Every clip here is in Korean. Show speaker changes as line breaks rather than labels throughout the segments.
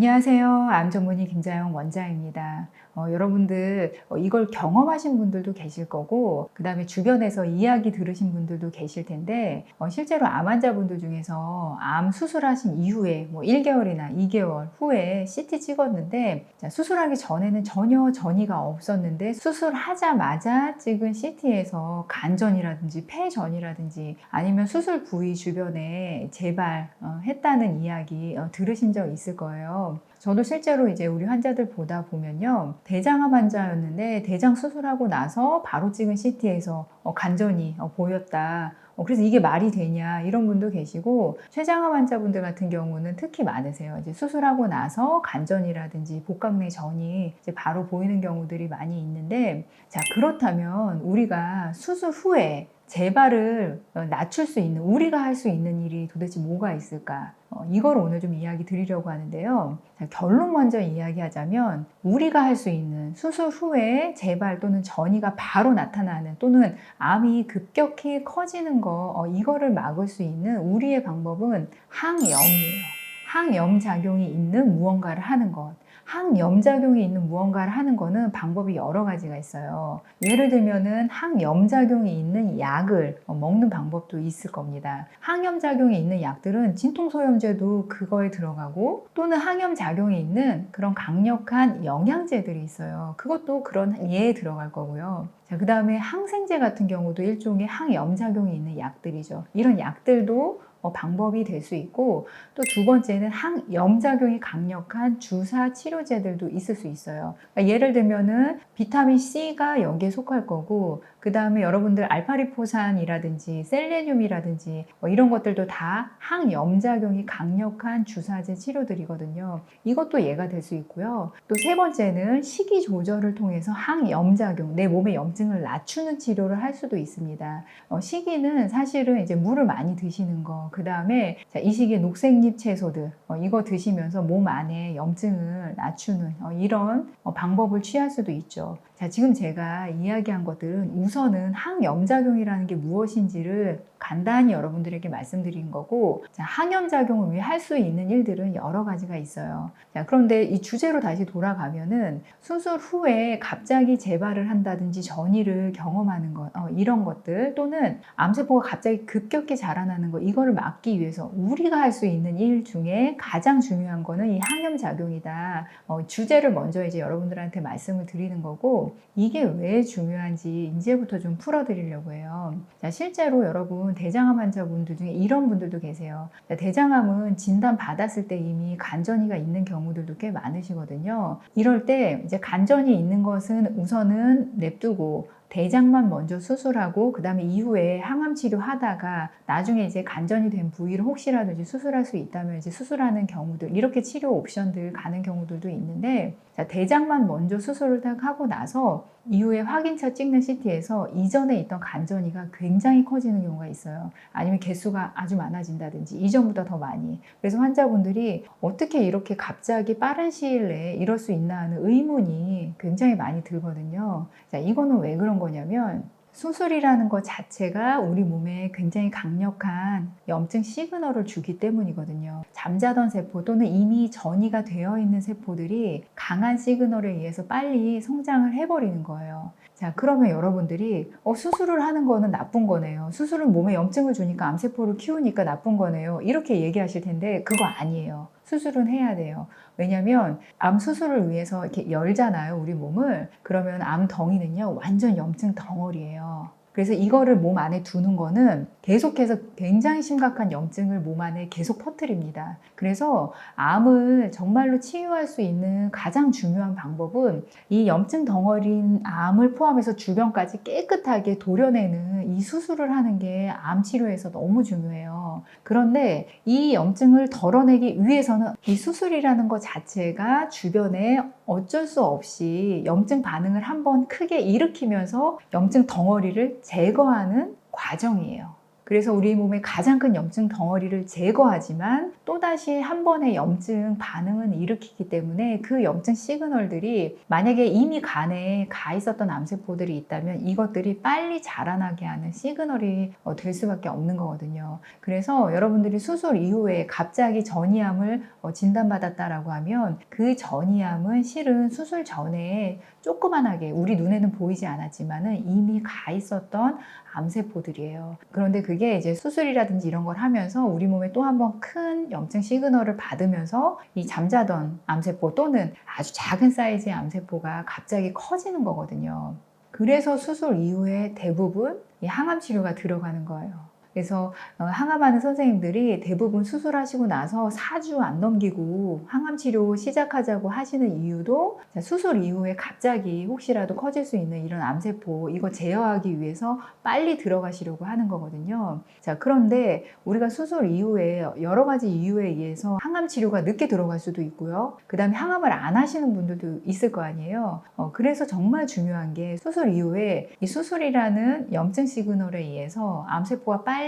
안녕하세요. 암 전문의 김자영 원장입니다. 어, 여러분들 어, 이걸 경험하신 분들도 계실 거고 그 다음에 주변에서 이야기 들으신 분들도 계실 텐데 어, 실제로 암 환자분들 중에서 암 수술하신 이후에 뭐 1개월이나 2개월 후에 CT 찍었는데 자, 수술하기 전에는 전혀 전이가 없었는데 수술하자마자 찍은 CT에서 간전이라든지 폐전이라든지 아니면 수술 부위 주변에 재발했다는 이야기 어, 들으신 적 있을 거예요. 저도 실제로 이제 우리 환자들 보다 보면요. 대장암 환자였는데 대장 수술하고 나서 바로 찍은 CT에서 간전이 어, 보였다. 어, 그래서 이게 말이 되냐 이런 분도 계시고 췌장암 환자분들 같은 경우는 특히 많으세요. 이제 수술하고 나서 간전이라든지 복강내 전이 이제 바로 보이는 경우들이 많이 있는데 자 그렇다면 우리가 수술 후에 재발을 어, 낮출 수 있는 우리가 할 수 있는 일이 도대체 뭐가 있을까? 어, 이걸 오늘 좀 이야기 드리려고 하는데요. 자, 결론 먼저 이야기하자면 우리가 할 수 있는 수술 후에 재발 또는 전이가 바로 나타나는 또는 암이 급격히 커지는 거 어, 이거를 막을 수 있는 우리의 방법은 항염이에요. 항염 작용이 있는 무언가를 하는 것. 항염작용이 있는 무언가를 하는 거는 방법이 여러 가지가 있어요. 예를 들면은 항염작용이 있는 약을 먹는 방법도 있을 겁니다. 항염작용이 있는 약들은 진통소염제도 그거에 들어가고 또는 항염작용이 있는 그런 강력한 영양제들이 있어요. 그것도 그런 예에 들어갈 거고요. 자, 그 다음에 항생제 같은 경우도 일종의 항염작용이 있는 약들이죠. 이런 약들도 어, 방법이 될 수 있고 또 두 번째는 항염작용이 강력한 주사 치료제들도 있을 수 있어요. 그러니까 예를 들면은 비타민 C가 여기에 속할 거고 그 다음에 여러분들 알파리포산이라든지 셀레늄이라든지 뭐 이런 것들도 다 항염작용이 강력한 주사제 치료들이거든요. 이것도 예가 될 수 있고요. 또 세 번째는 식이 조절을 통해서 항염작용, 내 몸의 염증을 낮추는 치료를 할 수도 있습니다. 어, 식이는 사실은 이제 물을 많이 드시는 거, 그 다음에 이 시기에 녹색잎 채소들 어, 이거 드시면서 몸 안에 염증을 낮추는 어, 이런 어, 방법을 취할 수도 있죠. 자, 지금 제가 이야기한 것들은 우선은 항염작용이라는 게 무엇인지를 간단히 여러분들에게 말씀드린 거고, 자, 항염작용을 위해 할 수 있는 일들은 여러 가지가 있어요. 자, 그런데 이 주제로 다시 돌아가면은 수술 후에 갑자기 재발을 한다든지 전이를 경험하는 것, 어, 이런 것들 또는 암세포가 갑자기 급격히 자라나는 것, 이거를 막기 위해서 우리가 할 수 있는 일 중에 가장 중요한 거는 이 항염작용이다. 어, 주제를 먼저 이제 여러분들한테 말씀을 드리는 거 고, 이게 왜 중요한지 이제부터 좀 풀어드리려고 해요. 자, 실제로 여러분 대장암 환자분들 중에 이런 분들도 계세요. 자, 대장암은 진단 받았을 때 이미 간전이가 있는 경우들도 꽤 많으시거든요. 이럴 때 이제 간전이 있는 것은 우선은 냅두고 대장만 먼저 수술하고 그 다음에 이후에 항암 치료하다가 나중에 이제 간전이 된 부위를 혹시라도 이제 수술할 수 있다면 이제 수술하는 경우들 이렇게 치료 옵션들 가는 경우들도 있는데 자, 대장만 먼저 수술을 딱 하고 나서 이후에 확인차 찍는 CT에서 이전에 있던 간전이가 굉장히 커지는 경우가 있어요. 아니면 개수가 아주 많아진다든지 이전보다 더 많이. 그래서 환자분들이 어떻게 이렇게 갑자기 빠른 시일 내에 이럴 수 있나 하는 의문이 굉장히 많이 들거든요. 자, 이거는 왜 그런 거냐면 수술이라는 것 자체가 우리 몸에 굉장히 강력한 염증 시그널을 주기 때문이거든요. 잠자던 세포 또는 이미 전이가 되어 있는 세포들이 강한 시그널에 의해서 빨리 성장을 해버리는 거예요. 자, 그러면 여러분들이 어, 수술을 하는 거는 나쁜 거네요. 수술은 몸에 염증을 주니까 암세포를 키우니까 나쁜 거네요. 이렇게 얘기하실 텐데 그거 아니에요. 수술은 해야 돼요. 왜냐면 암 수술을 위해서 이렇게 열잖아요, 우리 몸을. 그러면 암 덩이는요, 완전 염증 덩어리예요. 그래서 이거를 몸 안에 두는 거는 계속해서 굉장히 심각한 염증을 몸 안에 계속 퍼뜨립니다. 그래서 암을 정말로 치유할 수 있는 가장 중요한 방법은 이 염증 덩어리인 암을 포함해서 주변까지 깨끗하게 도려내는 이 수술을 하는 게 암 치료에서 너무 중요해요. 그런데 이 염증을 덜어내기 위해서는 이 수술이라는 것 자체가 주변에 어쩔 수 없이 염증 반응을 한번 크게 일으키면서 염증 덩어리를 제거하는 과정이에요. 그래서 우리 몸의 가장 큰 염증 덩어리를 제거하지만 또다시 한 번의 염증 반응은 일으키기 때문에 그 염증 시그널들이 만약에 이미 간에 가 있었던 암세포들이 있다면 이것들이 빨리 자라나게 하는 시그널이 어, 될 수밖에 없는 거거든요. 그래서 여러분들이 수술 이후에 갑자기 전이암을 어, 진단받았다라고 하면 그 전이암은 실은 수술 전에 조그만하게 우리 눈에는 보이지 않았지만은 이미 가 있었던 암세포들이에요. 그런데 그게 이제 수술이라든지 이런 걸 하면서 우리 몸에 또 한 번 큰 염증 시그널을 받으면서 이 잠자던 암세포 또는 아주 작은 사이즈의 암세포가 갑자기 커지는 거거든요. 그래서 수술 이후에 대부분 이 항암 치료가 들어가는 거예요. 그래서 어, 항암하는 선생님들이 대부분 수술하시고 나서 4주 안 넘기고 항암 치료 시작하자고 하시는 이유도 자, 수술 이후에 갑자기 혹시라도 커질 수 있는 이런 암세포 이거 제어하기 위해서 빨리 들어가시려고 하는 거거든요. 자, 그런데 우리가 수술 이후에 여러 가지 이유에 의해서 항암 치료가 늦게 들어갈 수도 있고요. 그 다음에 항암을 안 하시는 분들도 있을 거 아니에요. 어, 그래서 정말 중요한 게 수술 이후에 이 수술이라는 염증 시그널에 의해서 암세포가 빨리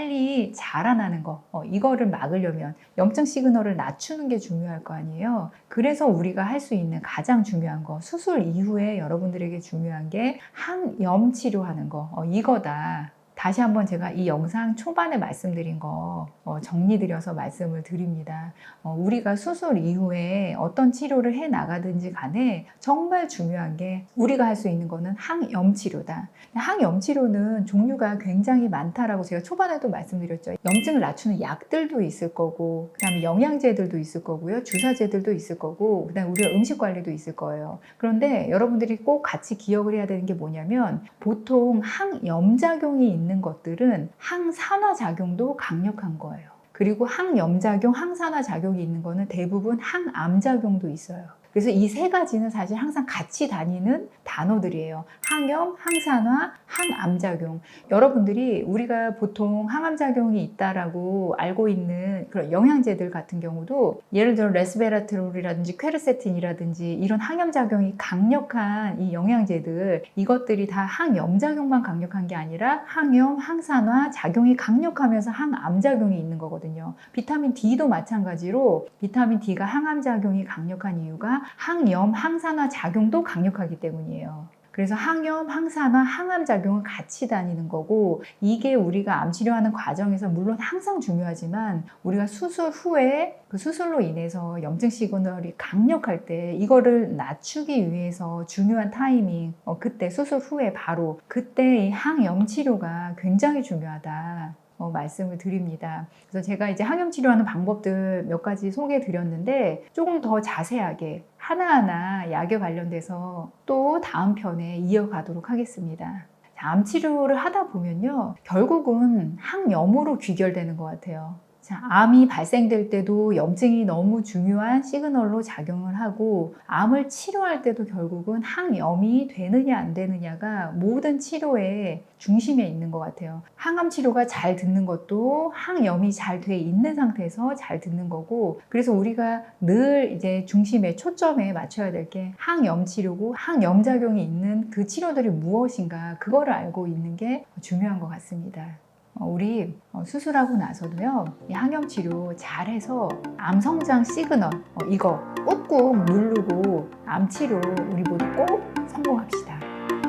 자라나는 거, 어, 이거를 막으려면 염증 시그널을 낮추는 게 중요할 거 아니에요. 그래서 우리가 할 수 있는 가장 중요한 거, 수술 이후에 여러분들에게 중요한 게 항염 치료하는 거, 어, 이거다. 다시 한번 제가 이 영상 초반에 말씀드린 거 어, 정리드려서 말씀을 드립니다. 어, 우리가 수술 이후에 어떤 치료를 해 나가든지 간에 정말 중요한 게 우리가 할 수 있는 거는 항염 치료다. 항염 치료는 종류가 굉장히 많다라고 제가 초반에도 말씀드렸죠. 염증을 낮추는 약들도 있을 거고, 그다음에 영양제들도 있을 거고요, 주사제들도 있을 거고, 그다음에 우리가 음식 관리도 있을 거예요. 그런데 여러분들이 꼭 같이 기억을 해야 되는 게 뭐냐면 보통 항염 작용이 있는 것들은 항산화 작용도 강력한 거예요. 그리고 항염 작용, 항산화 작용이 있는 거는 대부분 항암 작용도 있어요. 그래서 이 세 가지는 사실 항상 같이 다니는 단어들이에요. 항염, 항산화, 항암작용. 여러분들이 우리가 보통 항암작용이 있다라고 알고 있는 그런 영양제들 같은 경우도 예를 들어 레스베라트롤이라든지 퀘르세틴이라든지 이런 항염작용이 강력한 이 영양제들 이것들이 다 항염작용만 강력한 게 아니라 항염, 항산화 작용이 강력하면서 항암작용이 있는 거거든요. 비타민 D도 마찬가지로 비타민 D가 항암작용이 강력한 이유가 항염, 항산화 작용도 강력하기 때문이에요. 그래서 항염, 항산화, 항암 작용은 같이 다니는 거고 이게 우리가 암 치료하는 과정에서 물론 항상 중요하지만 우리가 수술 후에 그 수술로 인해서 염증 시그널이 강력할 때 이거를 낮추기 위해서 중요한 타이밍 어, 그때 수술 후에 바로 그때 이 항염 치료가 굉장히 중요하다. 어, 말씀을 드립니다. 그래서 제가 이제 항염 치료하는 방법들 몇 가지 소개해 드렸는데 조금 더 자세하게 하나하나 약에 관련돼서 또 다음 편에 이어가도록 하겠습니다. 자, 암 치료를 하다 보면요. 결국은 항염으로 귀결되는 것 같아요. 자, 암이 발생될 때도 염증이 너무 중요한 시그널로 작용을 하고 암을 치료할 때도 결국은 항염이 되느냐 안 되느냐가 모든 치료의 중심에 있는 것 같아요. 항암 치료가 잘 듣는 것도 항염이 잘 돼 있는 상태에서 잘 듣는 거고 그래서 우리가 늘 이제 중심에 초점에 맞춰야 될 게 항염 치료고 항염 작용이 있는 그 치료들이 무엇인가 그거를 알고 있는 게 중요한 것 같습니다. 어, 우리 어, 수술하고 나서도요 이 항염 치료 잘해서 암 성장 시그널 어, 이거 꾹꾹 누르고 암 치료 우리 모두 꼭 성공합시다.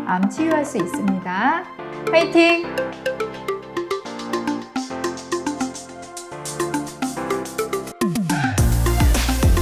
암 치유할 수 있습니다. 화이팅!